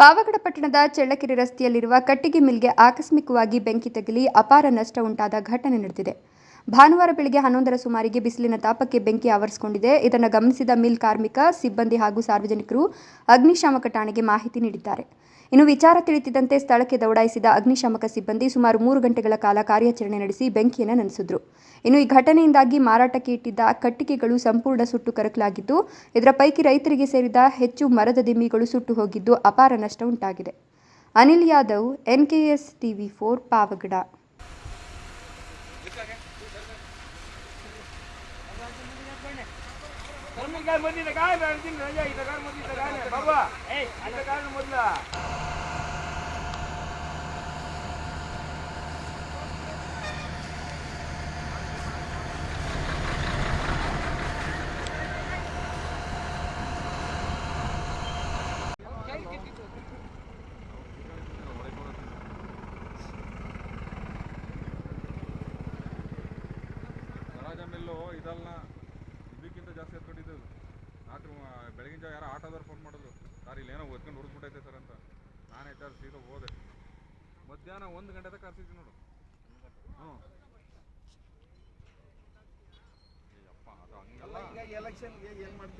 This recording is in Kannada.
ಪಾವಗಡ ಪಟ್ಟಣದ ಚಳ್ಳಕೆರೆ ರಸ್ತೆಯಲ್ಲಿರುವ ಕಟ್ಟಿಗೆ ಮಿಲ್ಗೆ ಆಕಸ್ಮಿಕವಾಗಿ ಬೆಂಕಿ ತಗುಲಿ ಅಪಾರ ನಷ್ಟ ಉಂಟಾದ ಘಟನೆ ನಡೆದಿದೆ. ಭಾನುವಾರ ಬೆಳಗ್ಗೆ ಹನ್ನೊಂದರ ಸುಮಾರಿಗೆ ಬಿಸಿಲಿನ ತಾಪಕ್ಕೆ ಬೆಂಕಿ ಆವರಿಸಿಕೊಂಡಿದೆ. ಇದನ್ನು ಗಮನಿಸಿದ ಮಿಲ್ ಕಾರ್ಮಿಕ, ಸಿಬ್ಬಂದಿ ಹಾಗೂ ಸಾರ್ವಜನಿಕರು ಅಗ್ನಿಶಾಮಕ ಠಾಣೆಗೆ ಮಾಹಿತಿ ನೀಡಿದ್ದಾರೆ. ಇನ್ನು ವಿಚಾರ ತಿಳಿತಿದ್ದಂತೆ ಸ್ಥಳಕ್ಕೆ ದೌಡಾಯಿಸಿದ ಅಗ್ನಿಶಾಮಕ ಸಿಬ್ಬಂದಿ ಸುಮಾರು ಮೂರು ಗಂಟೆಗಳ ಕಾಲ ಕಾರ್ಯಾಚರಣೆ ನಡೆಸಿ ಬೆಂಕಿಯನ್ನು ನಂದಿಸಿದ್ರು. ಇನ್ನು ಈ ಘಟನೆಯಿಂದಾಗಿ ಮಾರಾಟಕ್ಕೆ ಇಟ್ಟಿದ್ದ ಕಟ್ಟಿಗೆಗಳು ಸಂಪೂರ್ಣ ಸುಟ್ಟು ಕರಕಲಾಗಿದ್ದು, ಇದರ ಪೈಕಿ ರೈತರಿಗೆ ಸೇರಿದ ಹೆಚ್ಚು ಮರದ ದಿಮ್ಮಿಗಳು ಸುಟ್ಟು ಹೋಗಿದ್ದು ಅಪಾರ ನಷ್ಟ ಉಂಟಾಗಿದೆ. Anil Yadav, N K S TV four, Pavagada. तुम्ही काय मध्ये काय राहतील राजा इथं काय मध्ये इथं काय नाही बाबा इथं काय नाही मधला ಸ್ವರಾಜ ಮಿಲ್ಲು ಇದಲ್ಲ ಇದಕ್ಕಿಂತ ಜಾಸ್ತಿ ಎತ್ಕೊಂಡಿದ್ದು. ರಾತ್ರಿ ಬೆಳಗಿನ ಜಾವ ಯಾರೋ ಆಟೋದವ್ರು ಫೋನ್ ಮಾಡಿದ್ರು. ಸರ್ ಇಲ್ಲಿ ಏನೋ ಒತ್ಕೊಂಡು ಹುರಿದ್ಬಿಟ್ಟೈತೆ ಸರ್ ಅಂತ. ನಾನು ಹೆಚ್ಚಾರ ಸೀದಾ ಹೋದೆ. ಮಧ್ಯಾಹ್ನ ಒಂದು ಗಂಟೆ ತನಕ ಕರ್ಸಿದ್ವಿ ನೋಡು. ಹ್ಞೂ. ಅಯ್ಯಪ್ಪ ಅದು ಹಂಗಲ್ಲ. ಎಲೆಕ್ಷನ್ಗೆ ಏನು ಮಾಡ್ತೀವಿ